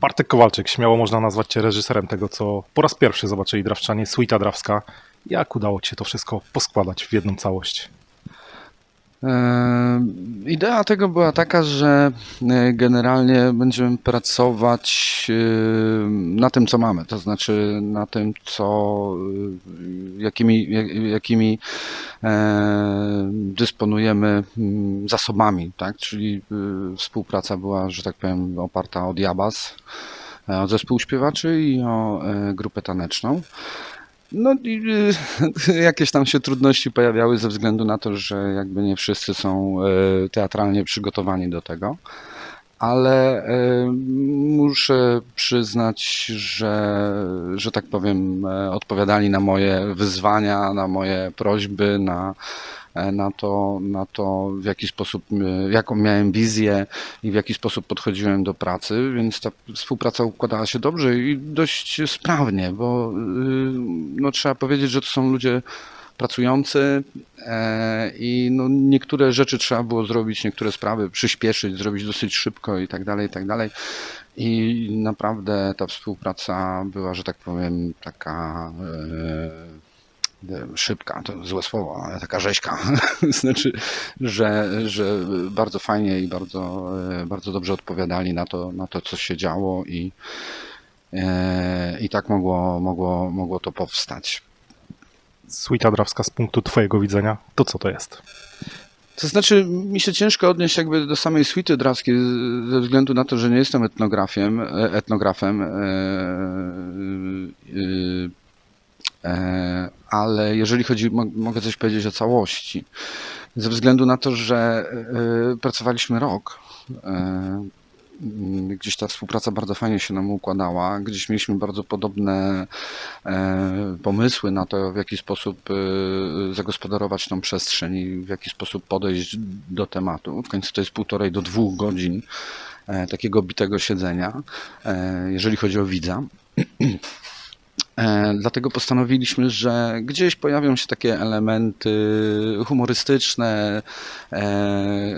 Bartek Kowalczyk, śmiało można nazwać Cię reżyserem tego, co po raz pierwszy zobaczyli drawczanie, Suita Drawska. Jak udało Ci się to wszystko poskładać w jedną całość? Idea tego była taka, że e, generalnie będziemy pracować na tym, co mamy, to znaczy na tym, co, e, jakimi, jak- jakimi e, dysponujemy zasobami, tak? Czyli współpraca była, że tak powiem, oparta o Diabas, o zespół śpiewaczy i o grupę taneczną. No y, jakieś tam się trudności pojawiały ze względu na to, że jakby nie wszyscy są e, teatralnie przygotowani do tego. Ale e, muszę przyznać, że, że tak powiem, e, odpowiadali na moje wyzwania, na moje prośby, na, na to, na to, w jaki sposób, e, jaką miałem wizję i w jaki sposób podchodziłem do pracy, więc ta współpraca układała się dobrze i dość sprawnie, bo y, no, trzeba powiedzieć, że to są ludzie pracujący e, i no, niektóre rzeczy trzeba było zrobić, niektóre sprawy przyspieszyć, zrobić dosyć szybko i tak dalej, i tak dalej. I naprawdę ta współpraca była, że tak powiem, taka e, e, szybka, to złe słowo, ale taka rzeźka. Znaczy, że, że bardzo fajnie i bardzo, e, bardzo dobrze odpowiadali na to, na to, co się działo i, e, i tak mogło, mogło, mogło to powstać. Suita Drawska z punktu Twojego widzenia, to co to jest? To znaczy, mi się ciężko odnieść jakby do samej suity drawskiej ze względu na to, że nie jestem etnografiem, e, etnografem, e, e, ale jeżeli chodzi, mo- mogę coś powiedzieć o całości. Ze względu na to, że e, pracowaliśmy rok, e, gdzieś ta współpraca bardzo fajnie się nam układała, gdzieś mieliśmy bardzo podobne e, pomysły na to, w jaki sposób e, zagospodarować tą przestrzeń i w jaki sposób podejść do tematu. W końcu to jest półtorej do dwóch godzin e, takiego bitego siedzenia, e, jeżeli chodzi o widza. E, Dlatego postanowiliśmy, że gdzieś pojawią się takie elementy humorystyczne, e,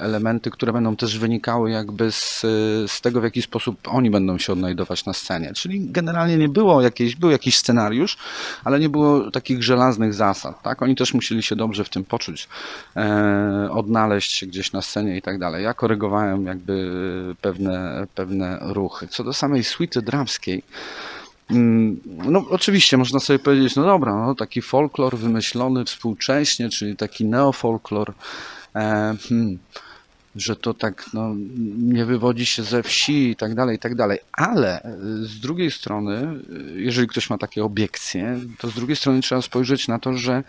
elementy, które będą też wynikały jakby z, z tego, w jaki sposób oni będą się odnajdować na scenie. Czyli generalnie nie było jakiejś, był jakiś scenariusz, ale nie było takich żelaznych zasad. Tak? Oni też musieli się dobrze w tym poczuć, e, odnaleźć się gdzieś na scenie i tak dalej. Ja korygowałem jakby pewne, pewne ruchy. Co do samej suity drawskiej, No, oczywiście można sobie powiedzieć, no dobra, no, taki folklor wymyślony współcześnie, czyli taki neofolklor, e, hmm, że to tak no, nie wywodzi się ze wsi i tak dalej, i tak dalej. Ale e, z drugiej strony, e, jeżeli ktoś ma takie obiekcje, to z drugiej strony trzeba spojrzeć na to, że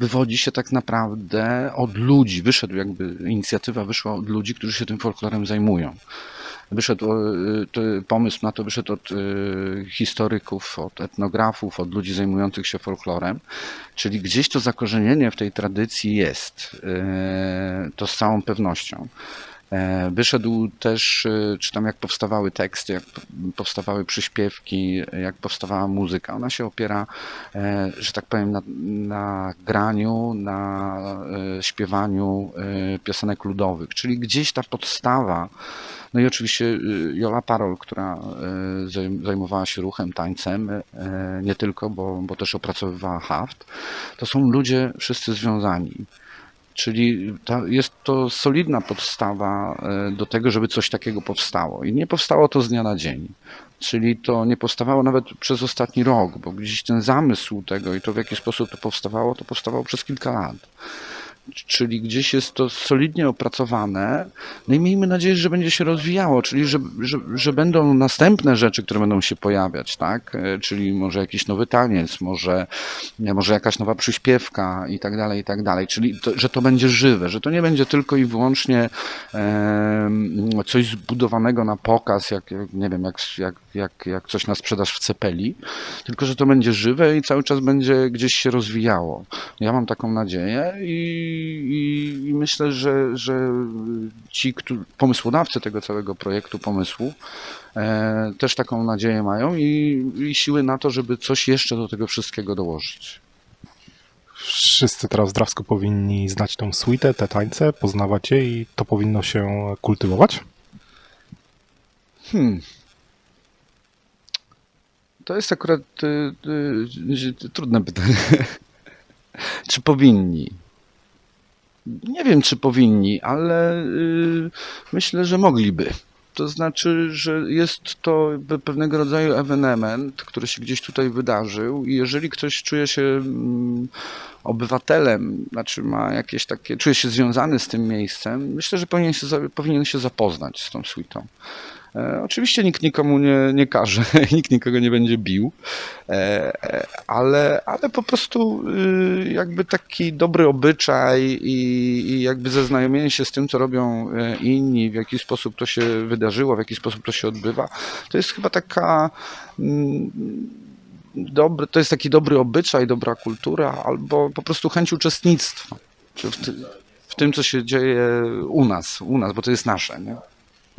wywodzi się tak naprawdę od ludzi, wyszedł jakby, inicjatywa wyszła od ludzi, którzy się tym folklorem zajmują. Wyszedł e, pomysł na to wyszedł od e, historyków, od etnografów, od ludzi zajmujących się folklorem, czyli gdzieś to zakorzenienie w tej tradycji jest, e, to z całą pewnością. E, Wyszedł też, e, czy tam jak powstawały teksty, jak powstawały przyśpiewki, jak powstawała muzyka. Ona się opiera, e, że tak powiem, na, na graniu, na śpiewaniu piosenek ludowych, czyli gdzieś ta podstawa. No i oczywiście Jola Parol, która zajm- zajmowała się ruchem, tańcem, nie tylko, bo, bo też opracowywała haft. To są ludzie wszyscy związani. Czyli ta, jest to solidna podstawa e, do tego, żeby coś takiego powstało. I nie powstało to z dnia na dzień. Czyli to nie powstawało nawet przez ostatni rok, bo gdzieś ten zamysł tego i to w jaki sposób to powstawało, to powstawało przez kilka lat. Czyli gdzieś jest to solidnie opracowane, no i miejmy nadzieję, że będzie się rozwijało, czyli że, że, że będą następne rzeczy, które będą się pojawiać, tak? E, Czyli może jakiś nowy taniec, może, nie, może jakaś nowa przyśpiewka i tak dalej, i tak dalej. Czyli to, że to będzie żywe, że to nie będzie tylko i wyłącznie em, coś zbudowanego na pokaz, jak nie wiem, jak, jak, jak, jak coś na sprzedaż w cepeli, tylko że to będzie żywe i cały czas będzie gdzieś się rozwijało. Ja mam taką nadzieję i, i, i myślę, że, że ci którzy, pomysłodawcy tego całego projektu, pomysłu, e, też taką nadzieję mają i, i siły na to, żeby coś jeszcze do tego wszystkiego dołożyć. Wszyscy teraz w Drawsku powinni znać tą suitę, te tańce, poznawać je i to powinno się kultywować? Hmm. To jest akurat y, y, y, trudne pytanie. czy powinni? Nie wiem, czy powinni, ale y, myślę, że mogliby. To znaczy, że jest to pe- pewnego rodzaju ewenement, który się gdzieś tutaj wydarzył i jeżeli ktoś czuje się mm, obywatelem, znaczy ma jakieś takie, czuje się związany z tym miejscem, myślę, że powinien się, powinien się zapoznać z tą suitą. E, Oczywiście nikt nikomu nie, nie każe, nikt nikogo nie będzie bił, e, ale, ale po prostu y, jakby taki dobry obyczaj i, i jakby zaznajomienie się z tym, co robią e, inni, w jaki sposób to się wydarzyło, w jaki sposób to się odbywa, to jest chyba taka mm, dobry, to jest taki dobry obyczaj, dobra kultura, albo po prostu chęć uczestnictwa w, ty, w tym, co się dzieje u nas, u nas, bo to jest nasze. Nie?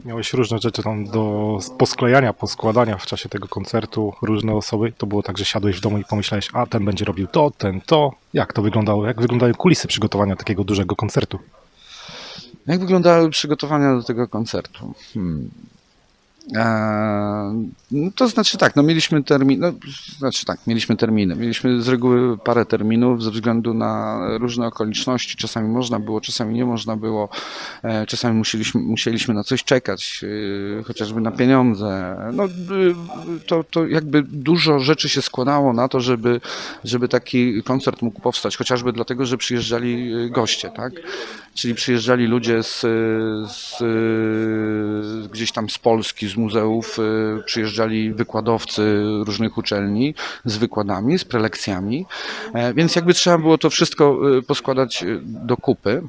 Miałeś różne rzeczy tam do posklejania, poskładania w czasie tego koncertu, różne osoby. To było tak, że siadłeś w domu i pomyślałeś, a ten będzie robił to, ten to. Jak to wyglądało? Jak wyglądają kulisy przygotowania takiego dużego koncertu? Jak wyglądały przygotowania do tego koncertu? Hmm. No to znaczy tak, no mieliśmy termin, no, znaczy tak, mieliśmy terminy. Mieliśmy z reguły parę terminów ze względu na różne okoliczności. Czasami można było, czasami nie można było. E, czasami musieliśmy, musieliśmy na coś czekać, e, chociażby na pieniądze. No, e, to, to jakby dużo rzeczy się składało na to, żeby, żeby taki koncert mógł powstać, chociażby dlatego, że przyjeżdżali goście, tak? Czyli przyjeżdżali ludzie z, z, gdzieś tam z Polski, z muzeów, y, przyjeżdżali wykładowcy różnych uczelni z wykładami, z prelekcjami, E, więc jakby trzeba było to wszystko y, poskładać y, do kupy.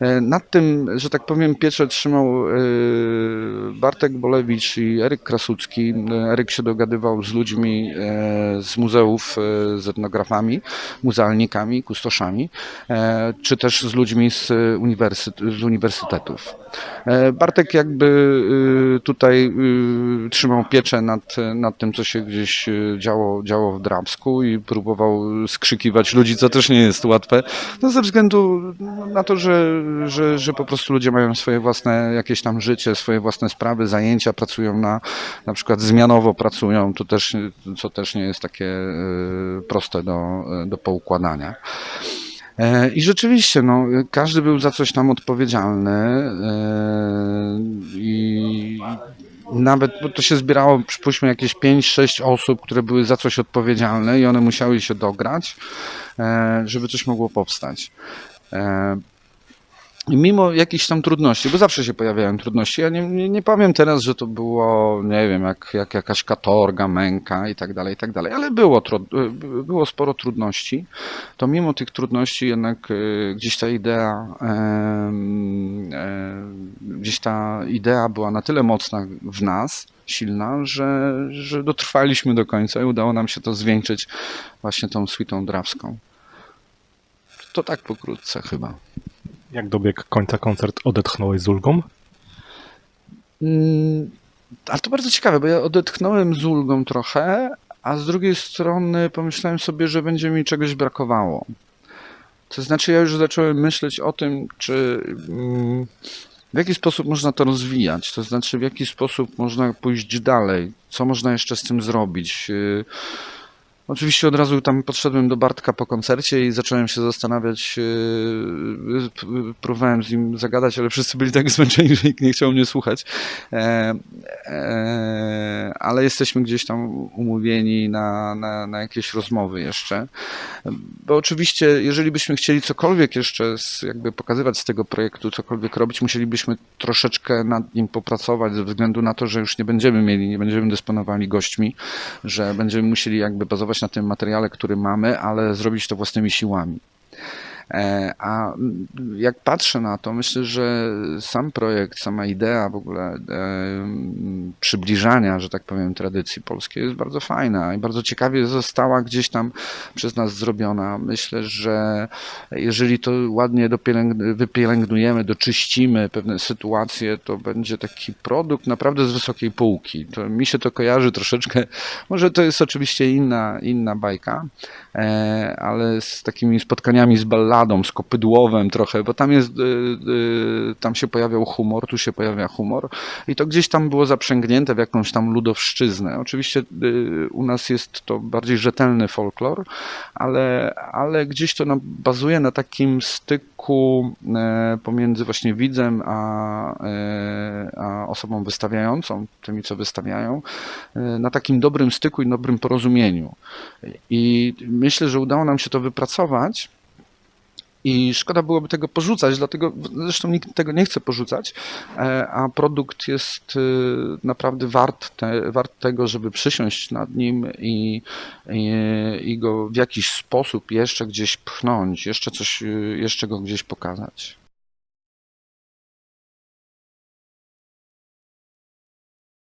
E, Nad tym, że tak powiem, pieczę trzymał Bartek Bolewicz i Eryk Krasucki. Eryk się dogadywał z ludźmi e, z muzeów, z etnografami, muzealnikami, kustoszami, czy też z ludźmi z, z uniwersytetów. Bartek jakby tutaj trzymał pieczę nad, nad tym, co się gdzieś y, działo, działo w Drabsku i próbował skrzykiwać ludzi, co też nie jest łatwe, no ze względu na to, że, że, że po prostu ludzie mają swoje własne jakieś tam życie, swoje własne sprawy, zajęcia, pracują na, na przykład zmianowo pracują, to też, co też nie jest takie y, proste do, do poukładania. E, I rzeczywiście, no, każdy był za coś tam odpowiedzialny e, nawet bo to się zbierało, przypuśćmy, jakieś 5-6 osób, które były za coś odpowiedzialne i one musiały się dograć, e, żeby coś mogło powstać. E, mimo jakichś tam trudności, bo zawsze się pojawiają trudności, ja nie, nie, nie powiem teraz, że to było, nie wiem, jak, jak jakaś katorga, męka i tak dalej, i tak dalej, ale było, tru- było sporo trudności, to mimo tych trudności jednak e, gdzieś ta idea, e, gdzieś ta idea była na tyle mocna w nas, silna, że, że dotrwaliśmy do końca i udało nam się to zwieńczyć właśnie tą suitą drawską. To tak pokrótce chyba. Jak dobiegł końca koncert, odetchnąłeś z ulgą? Mm, Ale to bardzo ciekawe, bo ja odetchnąłem z ulgą trochę, a z drugiej strony pomyślałem sobie, że będzie mi czegoś brakowało. To znaczy, ja już zacząłem myśleć o tym, czy mm, w jaki sposób można to rozwijać, to znaczy, w jaki sposób można pójść dalej, co można jeszcze z tym zrobić. Oczywiście od razu tam podszedłem do Bartka po koncercie i zacząłem się zastanawiać. yy, p- Próbowałem z nim zagadać, ale wszyscy byli tak zmęczeni, że nikt nie chciał mnie słuchać. E, e, ale jesteśmy gdzieś tam umówieni na, na, na jakieś rozmowy jeszcze. Bo oczywiście, jeżeli byśmy chcieli cokolwiek jeszcze jakby pokazywać z tego projektu, cokolwiek robić, musielibyśmy troszeczkę nad nim popracować ze względu na to, że już nie będziemy mieli, nie będziemy dysponowali gośćmi, że będziemy musieli jakby bazować na tym materiale, który mamy, ale zrobić to własnymi siłami. E, A jak patrzę na to, myślę, że sam projekt, sama idea w ogóle e, przybliżania, że tak powiem, tradycji polskiej jest bardzo fajna i bardzo ciekawie została gdzieś tam przez nas zrobiona. Myślę, że jeżeli to ładnie wypielęgnujemy, doczyścimy pewne sytuacje, to będzie taki produkt naprawdę z wysokiej półki. To mi się to kojarzy troszeczkę, może to jest oczywiście inna, inna bajka, e, ale z takimi spotkaniami z ballami z kopydłowem trochę, bo tam jest, y, y, tam się pojawiał humor, tu się pojawia humor i to gdzieś tam było zaprzęgnięte w jakąś tam ludowszczyznę. Oczywiście y, u nas jest to bardziej rzetelny folklor, ale, ale gdzieś to bazuje na takim styku e, pomiędzy właśnie widzem a, e, a osobą wystawiającą, tymi co wystawiają, e, na takim dobrym styku i dobrym porozumieniu. I myślę, że udało nam się to wypracować. I szkoda byłoby tego porzucać, dlatego zresztą nikt tego nie chce porzucać, e, a produkt jest y, naprawdę wart, te, wart tego, żeby przysiąść nad nim i, i, i go w jakiś sposób jeszcze gdzieś pchnąć, jeszcze coś, y, jeszcze go gdzieś pokazać.